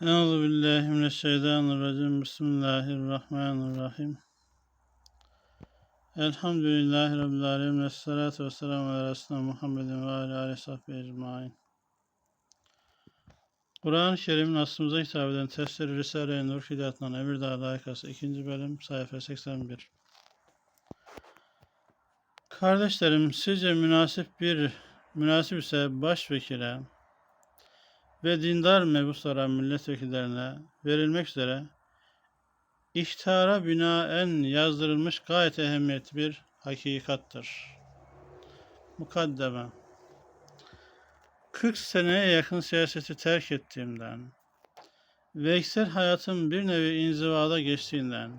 Euzu billahi mineşşeytanirracim. Bismillahirrahmanirrahim. Elhamdülillahi rabbil alamin. Essalatu vesselamu ala resulina Muhammedin ve ala alihi sahbihi ecmaîn. Kur'an-ı Kerim'in aslımıza hitap eden tefsiri Risale-i Nur Hidayatı'ndan Emirdağ Layıkası 2. bölüm sayfa 81. Kardeşlerim sizce münasip bir münasip ise başvekile ve dindar mebuslara milletvekillerine verilmek üzere ihtara binaen yazdırılmış gayet ehemmiyetli bir hakikattır. Mukaddeme 40 seneye yakın siyaseti terk ettiğimden ve ekser hayatım bir nevi inzivada geçtiğinden,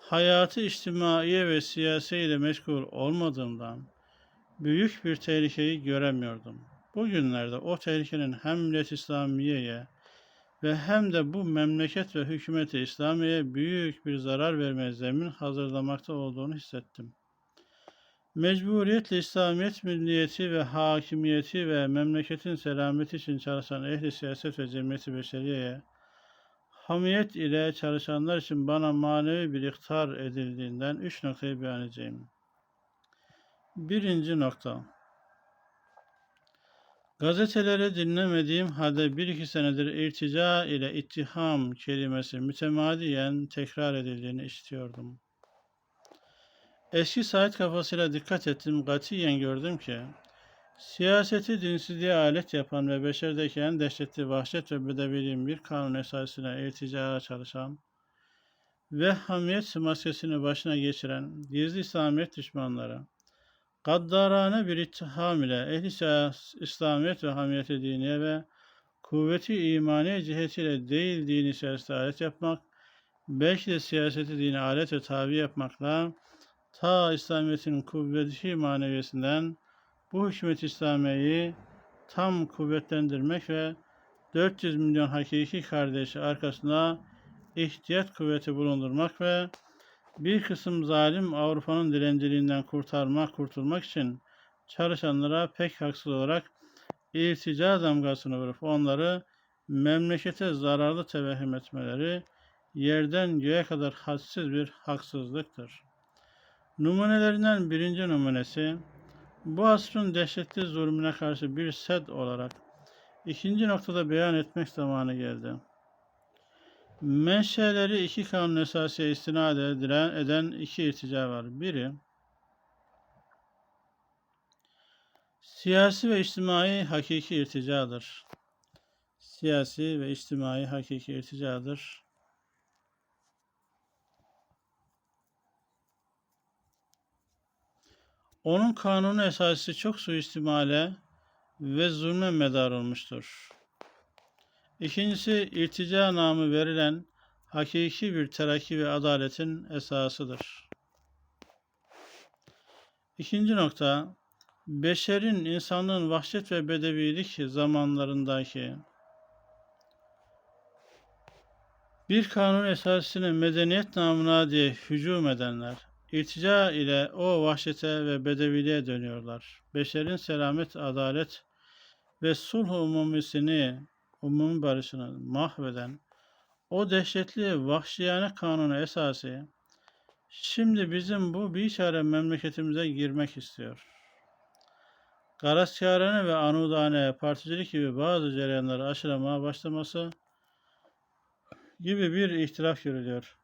hayatı içtimaiye ve siyasi ile meşgul olmadığımdan büyük bir tehlikeyi göremiyordum. Bugünlerde o tehlikenin hem millet İslamiye'ye ve hem de bu memleket ve hükümeti İslamiye'ye büyük bir zarar vermeye zemin hazırlamakta olduğunu hissettim. Mecburiyetle İslamiyet milliyeti ve hakimiyeti ve memleketin selameti için çalışan ehli siyaset ve cemiyeti beşeriyeye hamiyet ile çalışanlar için bana manevi bir ihtar edildiğinden üç noktayı beyan edeceğim. Birinci nokta. Gazeteleri dinlemediğim halde bir iki senedir irtica ile ittiham kelimesi mütemadiyen tekrar edildiğini işitiyordum. Eski Said kafasıyla dikkat ettim, katiyen gördüm ki, siyaseti dinsizliğe alet yapan ve beşerdeki en dehşetli vahşet ve bedeviliğin bir kanun esasına irticaya çalışan ve hamiyet maskesini başına geçiren gizli İslamiyet düşmanları, gaddarane bir ittiham ile ehli İslamiyet ve hamiyeti diniye ve kuvveti imani cihetiyle değil dini siyasete alet yapmak, belki de siyaseti dini alet ve tabi yapmakla ta İslamiyet'in kuvveti maneviyesinden bu hükümet İslamiye'yi tam kuvvetlendirmek ve 400 milyon hakiki kardeşi arkasında ihtiyat kuvveti bulundurmak ve bir kısım zalim Avrupa'nın dilenciliğinden kurtarmak, kurtulmak için çalışanlara pek haksız olarak irtica damgasını vurup onları memlekete zararlı tevehüm etmeleri yerden göğe kadar hadsiz bir haksızlıktır. Numunelerinden birinci numunesi, bu asrın dehşetli zulmüne karşı bir sed olarak ikinci noktada beyan etmek zamanı geldi. Menşeleri iki kanun esasıya istinad edilen eden iki irtica var. Biri, siyasi ve içtimai hakiki irticadır. Siyasi ve içtimai hakiki irticadır. Onun kanunu esası çok suistimale ve zulme medar olmuştur. İkincisi irtica namı verilen hakiki bir terakki ve adaletin esasıdır. İkinci nokta, beşerin insanlığın vahşet ve bedevilik zamanlarındaki bir kanun esasını medeniyet namına diye hücum edenler, irtica ile o vahşete ve bedeviliğe dönüyorlar. Beşerin selamet, adalet ve sulh umumisini umumi barışını mahveden o dehşetli vahşiyane kanunu esası şimdi bizim bu biçare memleketimize girmek istiyor. Garaskârane ve anudane particilik gibi bazı cereyanları aşılamaya başlaması gibi bir ihtilaf görülüyor.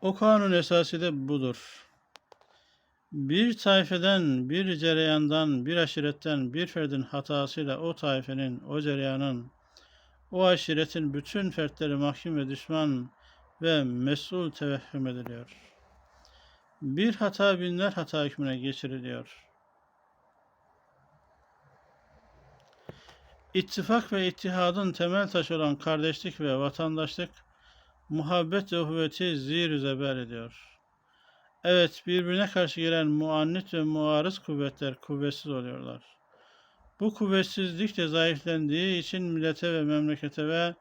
O kanun esası da budur bir tayfeden, bir cereyandan, bir aşiretten, bir ferdin hatasıyla o tayfenin, o cereyanın, o aşiretin bütün fertleri mahkum ve düşman ve mesul tevehhüm ediliyor. Bir hata binler hata hükmüne geçiriliyor. İttifak ve ittihadın temel taşı olan kardeşlik ve vatandaşlık, muhabbet ve uhuvveti zir zeber ediyor.'' Evet, birbirine karşı gelen muannit ve muarız kuvvetler kuvvetsiz oluyorlar. Bu kuvvetsizlik de zayıflendiği için millete ve memlekete ve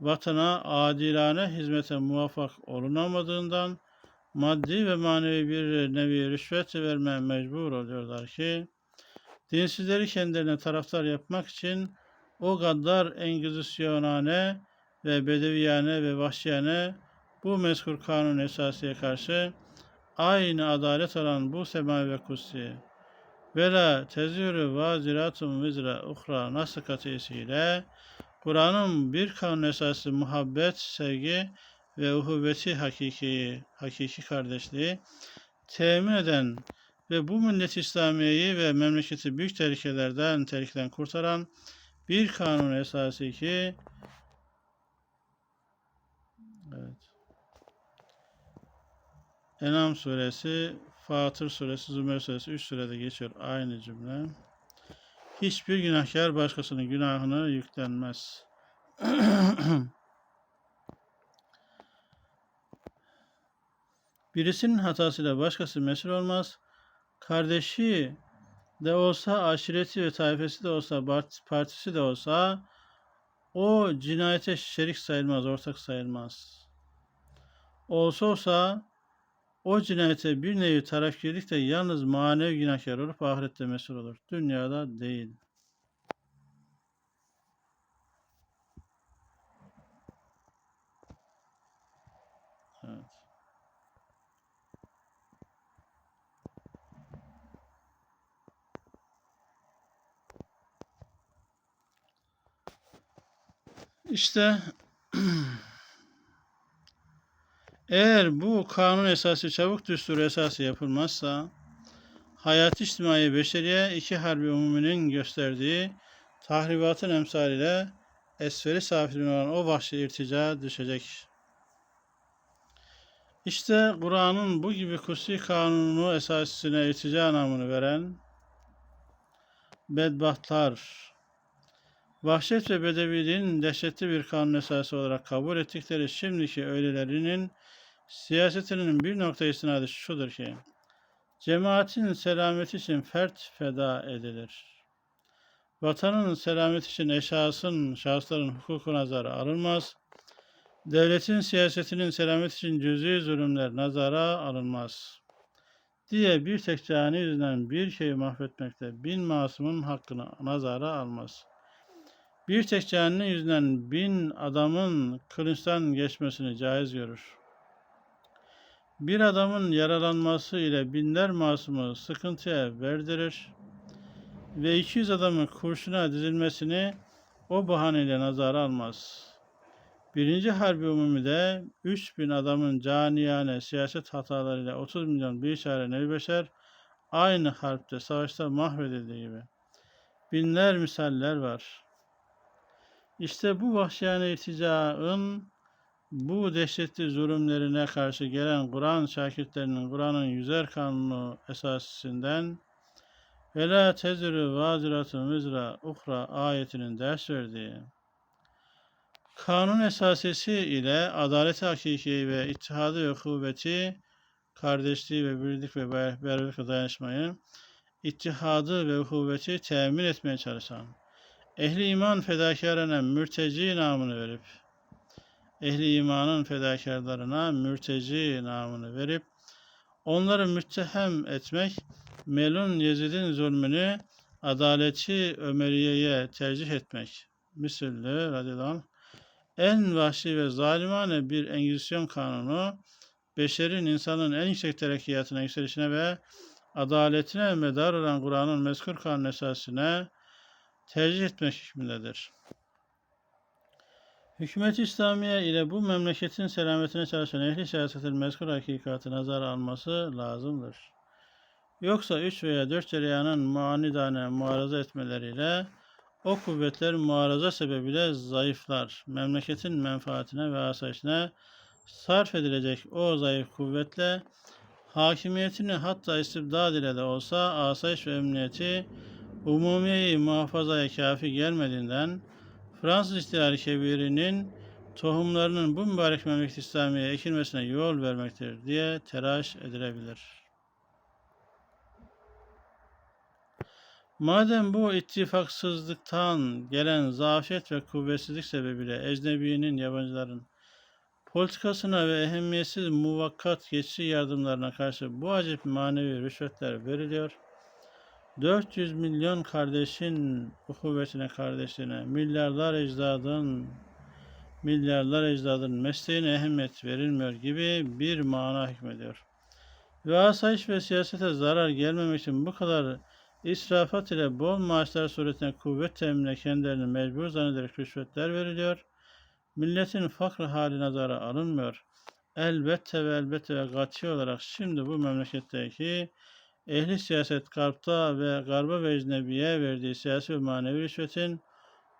vatana adilane hizmete muvaffak olunamadığından maddi ve manevi bir nevi rüşvet vermeye mecbur oluyorlar ki dinsizleri kendilerine taraftar yapmak için o gaddar engizisyonane ve bedeviyane ve vahşiyane bu mezkur kanun esasiye karşı aynı adalet olan bu semavi ve kutsi ve la tezürü vaziratun vizra uhra nasıl katisiyle Kur'an'ın bir kanun esası muhabbet, sevgi ve uhuvveti hakiki, hakiki kardeşliği temin eden ve bu millet İslamiye'yi ve memleketi büyük tehlikelerden, tehlikeden kurtaran bir kanun esası ki evet. Enam suresi, Fatır suresi, Zümer suresi 3 surede geçiyor aynı cümle. Hiçbir günahkar başkasının günahını yüklenmez. Birisinin hatasıyla başkası mesul olmaz. Kardeşi de olsa, aşireti ve tayfesi de olsa, partisi de olsa o cinayete şerik sayılmaz, ortak sayılmaz. Olsa olsa o cinayete bir nevi tarafkirlik de yalnız manevi günahkar olup ahirette mesul olur. Dünyada değil. Evet. İşte eğer bu kanun esası çabuk düstur esası yapılmazsa hayat içtimai beşeriye iki harbi umuminin gösterdiği tahribatın emsaliyle esferi safilin olan o vahşi irtica düşecek. İşte Kur'an'ın bu gibi kutsi kanunu esasına irtica namını veren bedbahtlar, vahşet ve bedeviliğin dehşetli bir kanun esası olarak kabul ettikleri şimdiki öylelerinin siyasetinin bir nokta istinadı şudur ki, cemaatin selameti için fert feda edilir. Vatanın selameti için eşasın, şahısların hukuku nazara alınmaz. Devletin siyasetinin selamet için cüz'i zulümler nazara alınmaz. Diye bir tek cani yüzünden bir şeyi mahvetmekte bin masumun hakkını nazara almaz. Bir tek caninin yüzünden bin adamın kılıçtan geçmesini caiz görür. Bir adamın yaralanması ile binler masumu sıkıntıya verdirir ve 200 adamın kurşuna dizilmesini o bahaneyle nazara almaz.'' Birinci Harbi Umumi'de 3000 adamın caniyane siyaset hatalarıyla 30 milyon bir çare nevbeşer aynı harpte, savaşta mahvedildiği gibi. Binler misaller var. İşte bu vahşiyane irticaın bu dehşetli zulümlerine karşı gelen Kur'an şakirtlerinin Kur'an'ın yüzer kanunu esasından ve la tezirü vaziratun vizra uhra ayetinin ders verdiği Kanun esasesi ile adalet hakiki ve ittihadı ve kuvveti, kardeşliği ve birlik ve beraberlik dayanışmayı, ittihadı ve kuvveti temin etmeye çalışan, ehli iman fedakarına mürteci namını verip, ehli imanın fedakarlarına mürteci namını verip, onları müttehem etmek, Melun Yezid'in zulmünü adaleti Ömeriye'ye tercih etmek. Müsüllü radıyallahu en vahşi ve zalimane bir Engizisyon kanunu, beşerin insanın en yüksek terakkiyatına, yükselişine ve adaletine medar olan Kur'an'ın mezkur kanun esasına tercih etmek hükmündedir. Hükümet İslamiye ile bu memleketin selametine çalışan ehli siyasetin mezkur hakikati nazara alması lazımdır. Yoksa üç veya dört cereyanın muanidane muaraza etmeleriyle o kuvvetler muaraza sebebiyle zayıflar. Memleketin menfaatine ve asayişine sarf edilecek o zayıf kuvvetle hakimiyetini hatta istibdad ile de olsa asayiş ve emniyeti umumiyeyi muhafazaya kafi gelmediğinden Fransız İhtilali Kebiri'nin tohumlarının bu mübarek memleket İslamiye ekilmesine yol vermektir diye telaş edilebilir.'' Madem bu ittifaksızlıktan gelen zafiyet ve kuvvetsizlik sebebiyle ecnebinin, yabancıların politikasına ve ehemmiyetsiz muvakkat geçici yardımlarına karşı bu acip manevi rüşvetler veriliyor. 400 milyon kardeşin uhuvvetine, kardeşliğine, milyarlar ecdadın, milyarlar ecdadın mesleğine ehemmiyet verilmiyor gibi bir mana hükmediyor. Ve asayiş ve siyasete zarar gelmemek için bu kadar israfat ile bol maaşlar suretine kuvvet teminine kendilerini mecbur zannederek rüşvetler veriliyor. Milletin fakr hali nazara alınmıyor. Elbette ve elbette ve gati olarak şimdi bu memleketteki ehli siyaset garpta ve garba ve ecnebiye verdiği siyasi ve manevi rüşvetin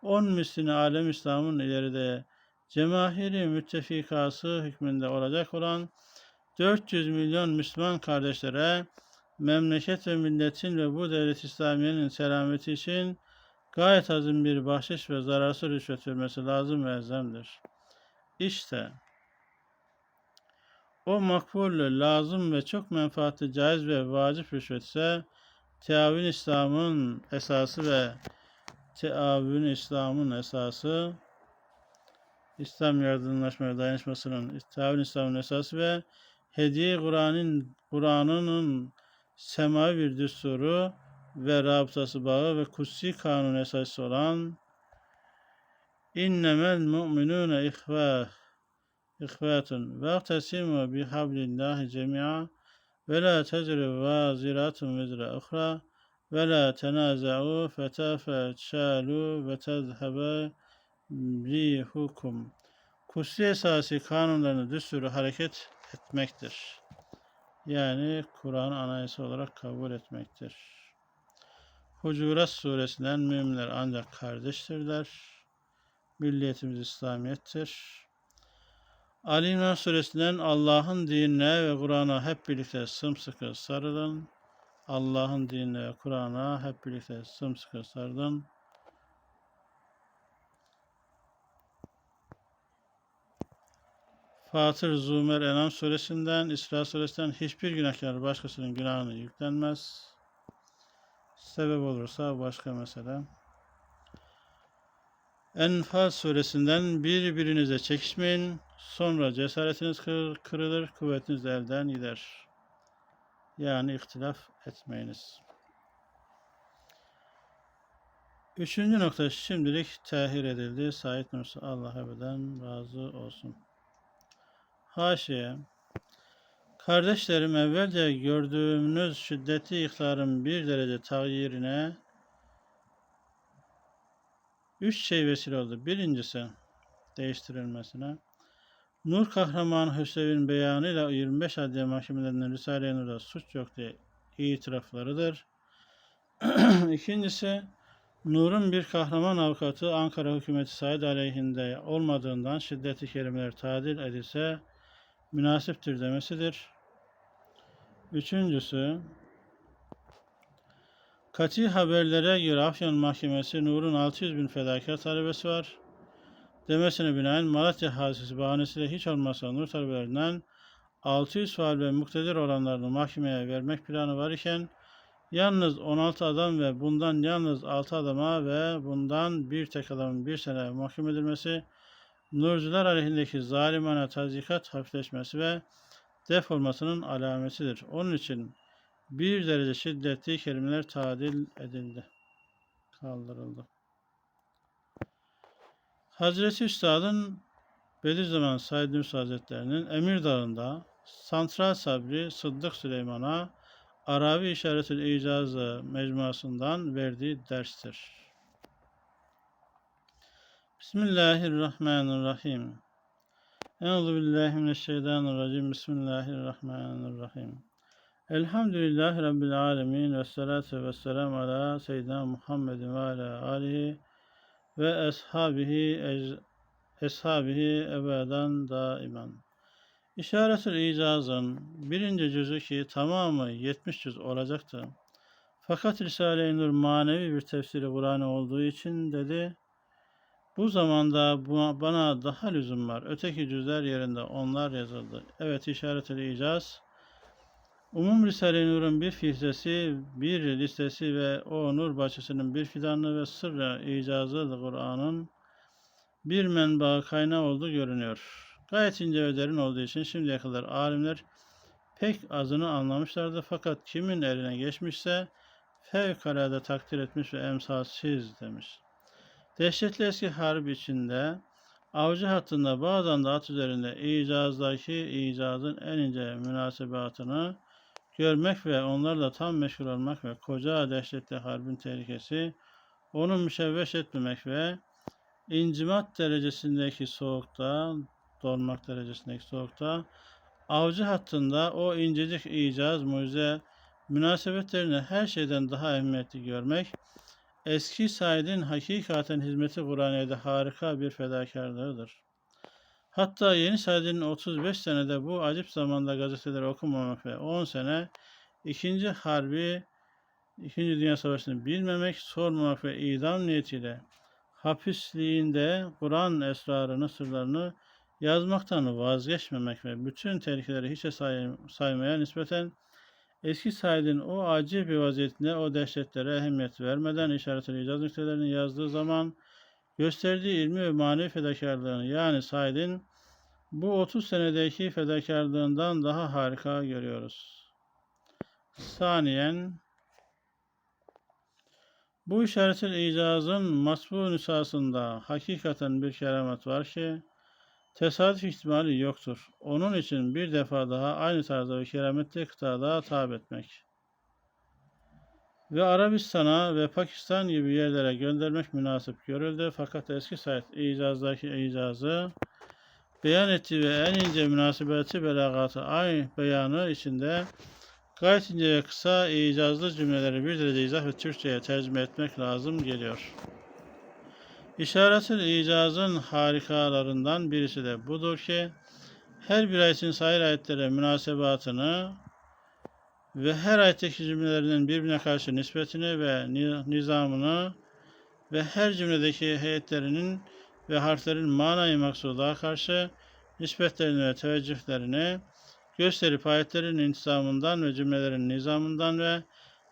on mislini alem İslam'ın ileride cemahiri müttefikası hükmünde olacak olan 400 milyon Müslüman kardeşlere memleket ve milletin ve bu devlet İslamiye'nin selameti için gayet azim bir bahşiş ve zararsız rüşvet vermesi lazım ve elzemdir. İşte o makbul, lazım ve çok menfaatli, caiz ve vacip rüşvet ise teavün İslam'ın esası ve teavün İslam'ın esası İslam yardımlaşma ve dayanışmasının teavün İslam'ın esası ve hediye Kur'an'ın Kur'an'ın semavi bir düsturu ve rabıtası bağı ve kutsi kanun esası olan innemel mu'minune ihvah ihvatun ve tesimu bihablillahi cemi'a ve la tezri vaziratun vizra ukhra ve la tenaza'u fetafetşalu ve tezhebe rihukum kutsi esası kanunlarını düsturu hareket etmektir. Yani Kur'an anayasa olarak kabul etmektir. Hucurat suresinden müminler ancak kardeştirler. Milliyetimiz İslamiyettir. Ali İmran suresinden Allah'ın dinine ve Kur'an'a hep birlikte sımsıkı sarılın. Allah'ın dinine ve Kur'an'a hep birlikte sımsıkı sarılın. Fatır, Zümer, Enam suresinden, İsra suresinden hiçbir günahkar başkasının günahını yüklenmez. Sebep olursa başka mesele. Enfal suresinden birbirinize çekişmeyin. Sonra cesaretiniz kırılır, kuvvetiniz elden gider. Yani ihtilaf etmeyiniz. Üçüncü nokta şimdilik tehir edildi. Said Nursi Allah ebeden razı olsun. Haşiye. Kardeşlerim evvelce gördüğümüz şiddetli ihtarın bir derece tağyirine üç şey vesile oldu. Birincisi değiştirilmesine. Nur kahramanı Hüsrev'in beyanıyla 25 adliye mahkemelerinin Risale-i Nur'da suç yok diye itiraflarıdır. İkincisi Nur'un bir kahraman avukatı Ankara hükümeti Said aleyhinde olmadığından şiddetli kelimeler tadil edilse münasiptir demesidir. Üçüncüsü, Kati haberlere göre Afyon Mahkemesi Nur'un 600 bin fedakar talebesi var. Demesine binaen Malatya hadisesi bahanesiyle hiç olmazsa Nur talebelerinden 600 faal ve muktedir olanlarını mahkemeye vermek planı var iken yalnız 16 adam ve bundan yalnız 6 adama ve bundan bir tek adamın bir sene mahkum edilmesi Nurcular aleyhindeki zalimane tazikat hafifleşmesi ve def olmasının alametidir. Onun için bir derece şiddetli kelimeler tadil edildi. Kaldırıldı. Hazreti Üstad'ın Bediüzzaman Said Nursi Hazretleri'nin Emir Dağı'nda Santral Sabri Sıddık Süleyman'a Arabi İşaretül İcazı mecmuasından verdiği derstir. Bismillahirrahmanirrahim. Euzu billahi mineşşeytanirracim. Bismillahirrahmanirrahim. Elhamdülillahi rabbil alamin ve salatu vesselam ala seyyidina Muhammedin ve ala alihi ve ashabihi eshabihi ebeden daimen. İşaretül İcaz'ın birinci cüzü ki tamamı 70 cüz olacaktı. Fakat Risale-i Nur manevi bir tefsiri Kur'an olduğu için dedi bu zamanda bana daha lüzum var. Öteki cüzler yerinde onlar yazıldı. Evet işaretli icaz. Umum Risale-i Nur'un bir filtresi, bir listesi ve o nur bahçesinin bir fidanı ve sırrı icazı Kur'an'ın bir menba kaynağı olduğu görünüyor. Gayet ince ve derin olduğu için şimdiye kadar alimler pek azını anlamışlardı fakat kimin eline geçmişse fevkalade takdir etmiş ve emsalsiz demiş. Dehşetli eski harp içinde avcı hattında bazen de at üzerinde icazdaki icazın en ince münasebatını görmek ve onlarla tam meşgul olmak ve koca dehşetli harbin tehlikesi onu müşevveş etmemek ve incimat derecesindeki soğukta, donmak derecesindeki soğukta avcı hattında o incecik icaz, mucize münasebetlerini her şeyden daha ehemmiyetli görmek, eski Said'in hakikaten hizmeti Kur'an'da harika bir fedakarlığıdır. Hatta yeni Said'in 35 senede bu acip zamanda gazeteleri okumamak ve 10 sene ikinci harbi, ikinci Dünya Savaşı'nı bilmemek, sormamak ve idam niyetiyle hapisliğinde Kur'an esrarını, sırlarını yazmaktan vazgeçmemek ve bütün tehlikeleri hiçe say saymaya nispeten eski Said'in o acil bir vaziyetinde o dehşetlere ehemmiyet vermeden işaretli icaz nüktelerini yazdığı zaman gösterdiği ilmi ve manevi fedakarlığını yani Said'in bu 30 senedeki fedakarlığından daha harika görüyoruz. Saniyen bu işaretin icazın matbu nüshasında hakikaten bir keramet var ki tesadüf ihtimali yoktur. Onun için bir defa daha aynı tarzda ve kerametli kıtada tab etmek ve Arabistan'a ve Pakistan gibi yerlere göndermek münasip görüldü. Fakat eski Said icazdaki icazı beyan ettiği ve en ince münasebeti belagatı ay beyanı içinde gayet ince ve kısa icazlı cümleleri bir derece izah ve Türkçe'ye tercüme etmek lazım geliyor. İşaretin icazın harikalarından birisi de budur ki her bir ayetin sair ayetlere münasebatını ve her ayetteki cümlelerinin birbirine karşı nispetini ve nizamını ve her cümledeki heyetlerinin ve harflerin manayı maksuda karşı nispetlerini ve teveccühlerini gösterip ayetlerin intizamından ve cümlelerin nizamından ve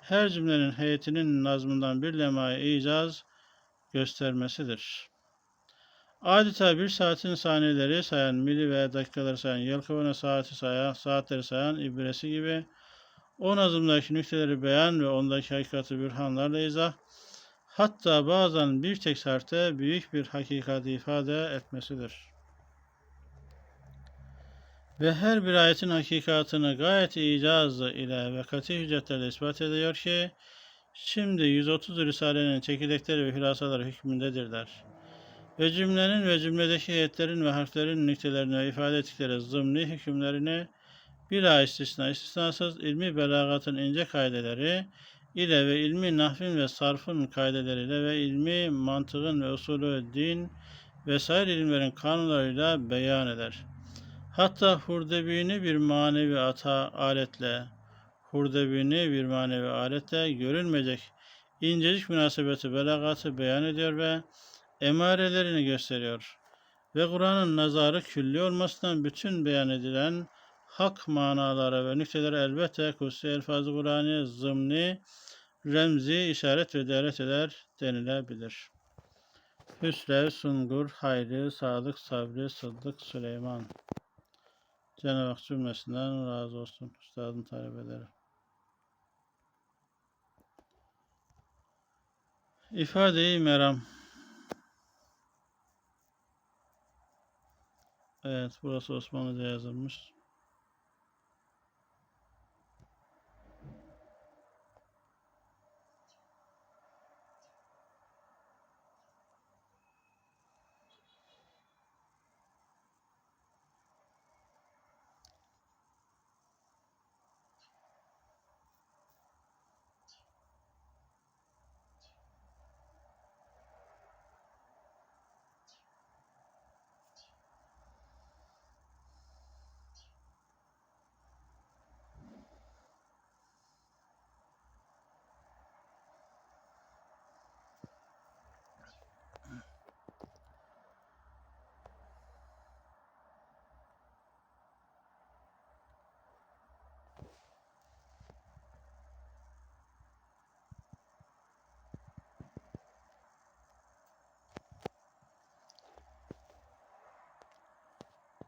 her cümlenin heyetinin nazmından bir lemayı icaz göstermesidir. Adeta bir saatin saniyeleri sayan, mili ve dakikaları sayan, yıl kıvana saati sayan, saatleri sayan ibresi gibi o nazımdaki nükteleri beyan ve ondaki hakikati bürhanlarla izah, hatta bazen bir tek serte büyük bir hakikati ifade etmesidir. Ve her bir ayetin hakikatını gayet icaz ile ve kat'i hüccetlerle ispat ediyor ki, şimdi 130 Risale'nin çekirdekleri ve hülasaları hükmündedirler. Ve cümlenin ve cümledeki heyetlerin ve harflerin nüktelerini ve ifade ettikleri zımni hükümlerini Bila istisna, istisnasız ilmi belagatın ince kaideleri ile ve ilmi nahvin ve sarfın kaideleriyle ve ilmi mantığın ve usulü din vesaire ilimlerin kanunlarıyla beyan eder. Hatta hurdebini bir manevi ata aletle, hurdebini bir manevi aletle görülmeyecek incecik münasebeti belagatı beyan ediyor ve emarelerini gösteriyor. Ve Kur'an'ın nazarı külli olmasından bütün beyan edilen hak manalara ve nüktelere elbette kutsi elfazı Kur'an'ı zımni, remzi, işaret ve deret eder denilebilir. Hüsrev, Sungur, Hayri, Sadık, Sabri, Sıddık, Süleyman. Cenab-ı Hak cümlesinden razı olsun. Üstadın talebeleri. İfade-i meram. Evet, burası Osmanlıca yazılmış.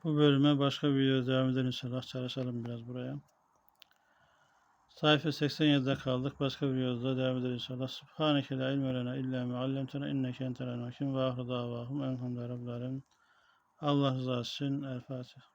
Bu bölüme başka bir video devam edelim inşallah. Çalışalım biraz buraya. Sayfa 87'de kaldık. Başka bir yolda devam ederiz inşallah. Subhaneke la ilme lena illa ma allamtena inneke entel alim ve ahru davahum elhamdülillahi. Allah rızası için El Fatiha.